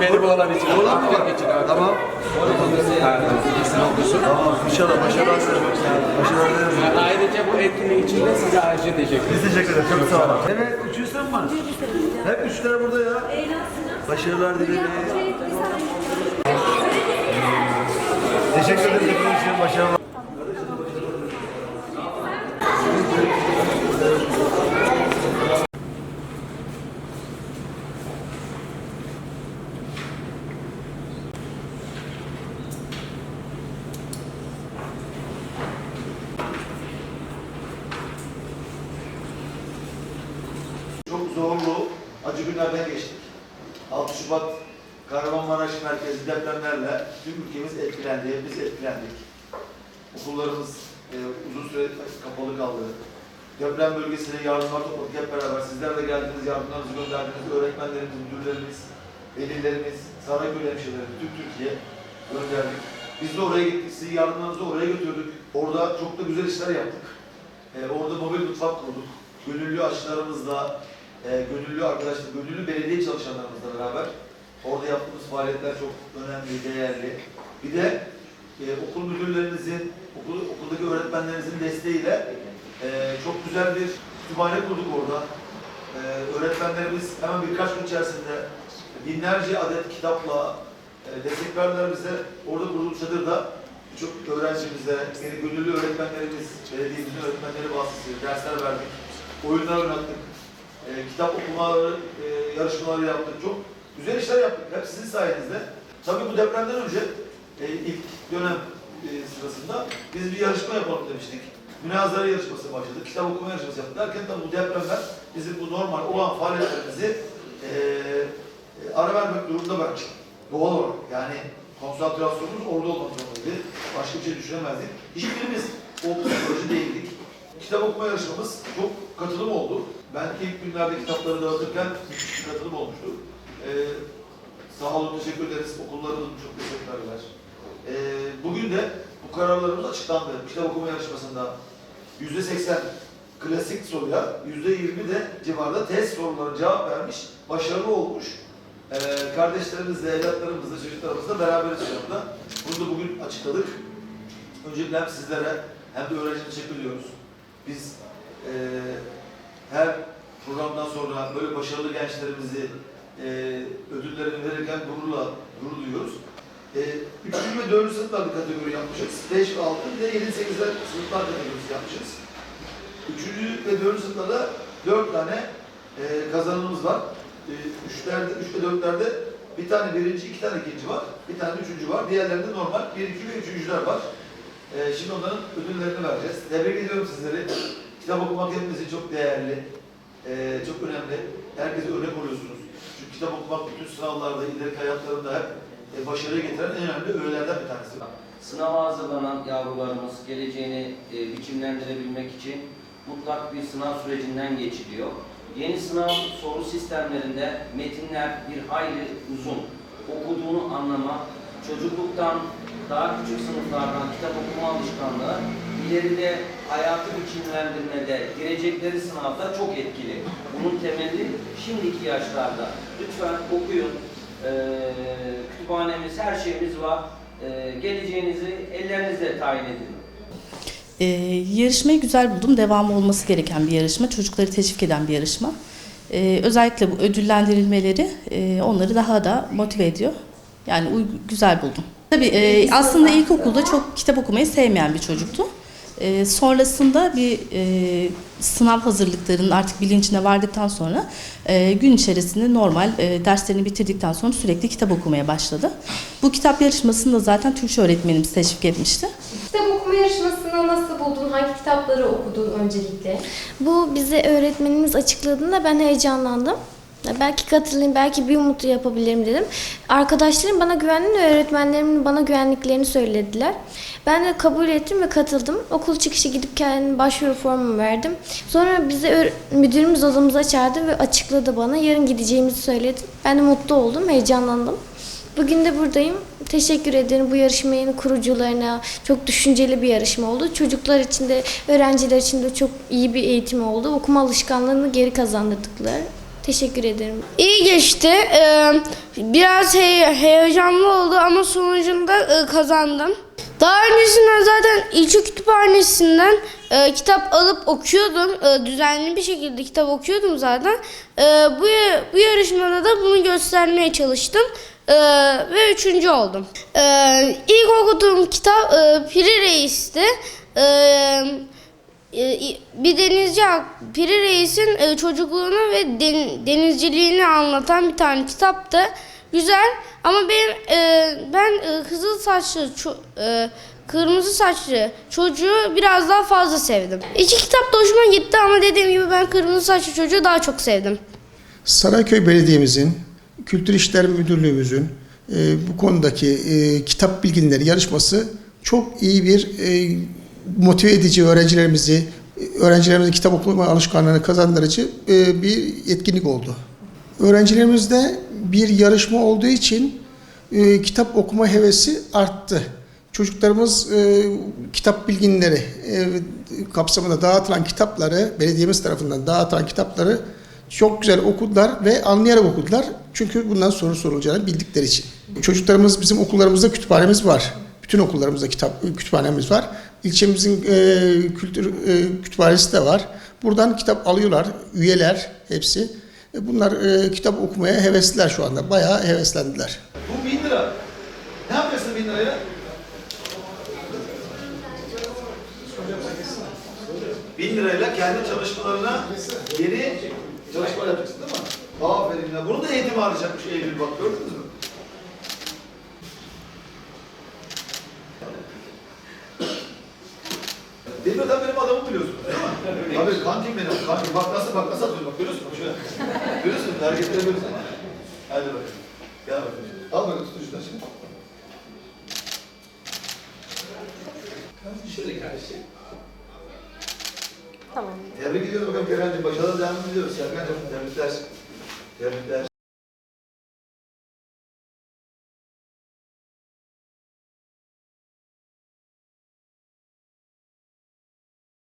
beni bu alan için. Oğlan mı var? Için, abi. Tamam. Tamam. İnşallah başarılar. Başarılar ayrıca bu etkinlik için de size ayrıca teşekkür ederim. Biz teşekkür ederiz. Çok sağ olun. Evet. Üçüncü sınıf mı? Hep üçler burada ya. Başarılar dilerim. Teşekkür ederim. Hepiniz için başarılar. Çok zorlu, acı günlerden geçtik. 6 Şubat Kahramanmaraş merkezi depremlerle tüm ülkemiz etkilendi, biz etkilendik. Okullarımız e, uzun süre kapalı kaldı. Deprem bölgesine yardımlar topladık hep beraber. Sizler de geldiniz, yardımlarınızı gönderdiniz. Öğretmenlerimiz, müdürlerimiz, velilerimiz, Sarayköy hemşireleri, tüm Türkiye gönderdik. Biz de oraya gittik, sizi yardımlarınızı oraya götürdük. Orada çok da güzel işler yaptık. E, orada mobil mutfak kurduk. Gönüllü aşçılarımızla, e, gönüllü arkadaşlar, gönüllü belediye çalışanlarımızla beraber orada yaptığımız faaliyetler çok önemli, değerli. Bir de e, okul müdürlerinizin, okul, okuldaki öğretmenlerinizin desteğiyle e, çok güzel bir kütüphane kurduk orada. E, öğretmenlerimiz hemen birkaç gün içerisinde binlerce adet kitapla e, destek verdiler bize. Orada kurduğumuz çadırda birçok öğrencimize, yeni gönüllü öğretmenlerimiz, belediyemizin öğretmenleri vasıtasıyla dersler verdik. Oyunlar oynattık. E, kitap okumaları, e, yarışmaları yaptık. Çok güzel işler yaptık. Hep sizin sayenizde. Tabii bu depremden önce e, ilk dönem e, sırasında biz bir yarışma yapalım demiştik. Münazara yarışması başladı. Kitap okuma yarışması yaptık. Derken tabii bu depremler bizim bu normal olan faaliyetlerimizi e, e, ara vermek durumunda bıraktık. Doğal olarak. Yani konsantrasyonumuz orada olmak zorundaydı. Başka bir şey düşünemezdik. Hiçbirimiz o psikoloji değildik. Kitap okuma yarışmamız çok katılım oldu. Ben ilk günlerde kitapları dağıtırken bir katılım olmuştu. Ee, sağ olun, teşekkür ederiz. Okullarımız çok teşekkürler. Ee, bugün de bu kararlarımız açıklandı. Kitap okuma yarışmasında yüzde seksen klasik soruya, yüzde yirmi de civarda test sorularına cevap vermiş, başarılı olmuş. Ee, kardeşlerimizle, evlatlarımızla, çocuklarımızla beraberiz şu anda. Bunu da bugün açıkladık. Öncelikle hem sizlere hem de öğrencilere teşekkür ediyoruz. Biz eee, her programdan sonra böyle başarılı gençlerimizi eee ödüllerini verirken gururla gurur duyuyoruz. Eee üçüncü ve dördüncü sınıflarda kategori yapmışız. Beş ve altı bir de yedi sekizler sınıflar kategorisi yapmışız. Üçüncü ve dördüncü sınıflarda dört tane eee kazanımız var. Eee üçlerde, üç ve dörtlerde bir tane birinci, iki tane ikinci var. Bir tane üçüncü var. Diğerlerinde normal bir, iki ve üçüncüler var. Ee, şimdi onların ödüllerini vereceğiz. Tebrik ediyorum sizleri. Kitap okumak hepimiz için çok değerli, ee, çok önemli. Herkese örnek oluyorsunuz. Çünkü kitap okumak bütün sınavlarda, ileriki hayatlarında hep e, başarıya getiren en önemli öğelerden bir tanesi. Sınava hazırlanan yavrularımız geleceğini e, biçimlendirebilmek için mutlak bir sınav sürecinden geçiliyor. Yeni sınav soru sistemlerinde metinler bir hayli uzun. Okuduğunu anlama, çocukluktan daha küçük sınıflardan kitap okuma alışkanlığı ileride hayatı biçimlendirmede girecekleri sınavda çok etkili. Bunun temeli şimdiki yaşlarda. Lütfen okuyun. Ee, kütüphanemiz, her şeyimiz var. Ee, geleceğinizi ellerinizle tayin edin. Ee, yarışmayı güzel buldum. Devamı olması gereken bir yarışma. Çocukları teşvik eden bir yarışma. Ee, özellikle bu ödüllendirilmeleri e, onları daha da motive ediyor. Yani güzel buldum. Tabii e, aslında ilkokulda çok kitap okumayı sevmeyen bir çocuktu. E, sonrasında bir e, sınav hazırlıklarının artık bilincine vardıktan sonra e, gün içerisinde normal e, derslerini bitirdikten sonra sürekli kitap okumaya başladı. Bu kitap yarışmasını da zaten Türkçe öğretmenimiz teşvik etmişti. Kitap okuma yarışmasını nasıl buldun? Hangi kitapları okudun öncelikle? Bu bize öğretmenimiz açıkladığında ben heyecanlandım. Belki katılayım, belki bir umut yapabilirim dedim. Arkadaşlarım bana güvendi ve öğretmenlerimin bana güvendiklerini söylediler. Ben de kabul ettim ve katıldım. Okul çıkışı gidip kendim başvuru formumu verdim. Sonra bize müdürümüz odamıza çağırdı ve açıkladı bana. Yarın gideceğimizi söyledi. Ben de mutlu oldum, heyecanlandım. Bugün de buradayım. Teşekkür ederim bu yarışmanın kurucularına. Çok düşünceli bir yarışma oldu. Çocuklar için de, öğrenciler için de çok iyi bir eğitim oldu. Okuma alışkanlığını geri kazandırdıklar. Teşekkür ederim. İyi geçti. Ee, biraz he- heyecanlı oldu ama sonucunda e, kazandım. Daha öncesinde zaten ilçe kütüphanesinden e, kitap alıp okuyordum. E, düzenli bir şekilde kitap okuyordum zaten. E, bu, bu yarışmada da bunu göstermeye çalıştım. E, ve üçüncü oldum. E, ilk okuduğum kitap e, Piri Reis'ti. E, bir denizci Piri Reis'in e, çocukluğunu ve den- denizciliğini anlatan bir tane kitaptı. Güzel ama benim e, ben e, kızıl saçlı kırmızı saçlı çocuğu biraz daha fazla sevdim. İki kitap da hoşuma gitti ama dediğim gibi ben kırmızı saçlı çocuğu daha çok sevdim. Sarayköy Belediye'mizin, Kültür İşler Müdürlüğümüzün bu konudaki kitap bilginleri yarışması çok iyi bir motive edici öğrencilerimizi, öğrencilerimizin kitap okuma alışkanlığını kazandırıcı e, bir etkinlik oldu. Öğrencilerimizde bir yarışma olduğu için e, kitap okuma hevesi arttı. Çocuklarımız e, kitap bilginleri e, kapsamında dağıtılan kitapları, belediyemiz tarafından dağıtılan kitapları çok güzel okudular ve anlayarak okudular. Çünkü bundan soru sorulacağını bildikleri için. Çocuklarımız bizim okullarımızda kütüphanemiz var. Bütün okullarımızda kitap kütüphanemiz var. İlçemizin e, kültür e, kütüphanesi de var. Buradan kitap alıyorlar, üyeler hepsi. E, Bunlar e, kitap okumaya hevesliler şu anda. Bayağı heveslendiler. Bu bin lira. Ne yapıyorsun bin lirayla? Bin lirayla kendi çalışmalarına geri çalışma yapacaksın değil mi? Aferin ya. Bunu da eğitim harcayacakmış Eylül bak gördünüz mü? Demir'den benim adamı biliyorsunuz değil mi? Abi Kankim bak nasıl bak nasıl atıyor bak görüyorsun mu? Şöyle. Görüyorsun mu? Hareketleri görüyorsun. Hadi bakalım. Gel bakalım. Al bakalım tutucudan şimdi. Şöyle kardeşim. Tamam. Tebrik ediyoruz bakalım Kerem'ciğim. Başarılı devam ediyoruz. Serkan'cığım tebrikler. Tebrikler.